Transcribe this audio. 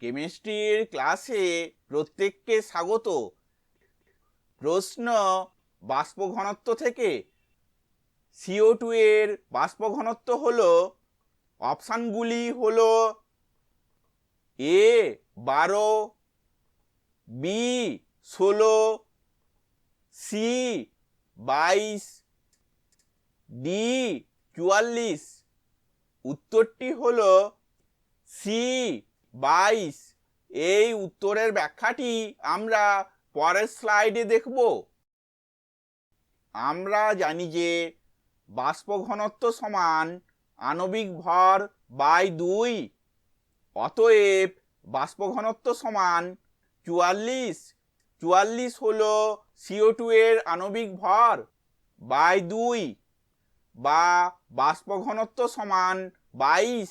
কেমিস্ট্রির ক্লাসে প্রত্যেককে স্বাগত। প্রশ্ন, বাষ্প ঘনত্ব থেকে। সিও টু এর বাষ্প ঘনত্ব হলো, অপশানগুলি হলো এ বারো বি ষোলো সি বাইশ ডি চুয়াল্লিশ। উত্তরটি হল সি বাইশ। এই উত্তরের ব্যাখ্যাটি আমরা পরের স্লাইডে দেখব। আমরা জানি যে বাষ্প ঘনত্ব সমান আণবিক ভর বাই দুই। অতএব বাষ্প ঘনত্ব সমান চুয়াল্লিশ। চুয়াল্লিশ হলো সিও টু এর আণবিক ভর বাই দুই বা বাষ্প ঘনত্ব সমান বাইশ।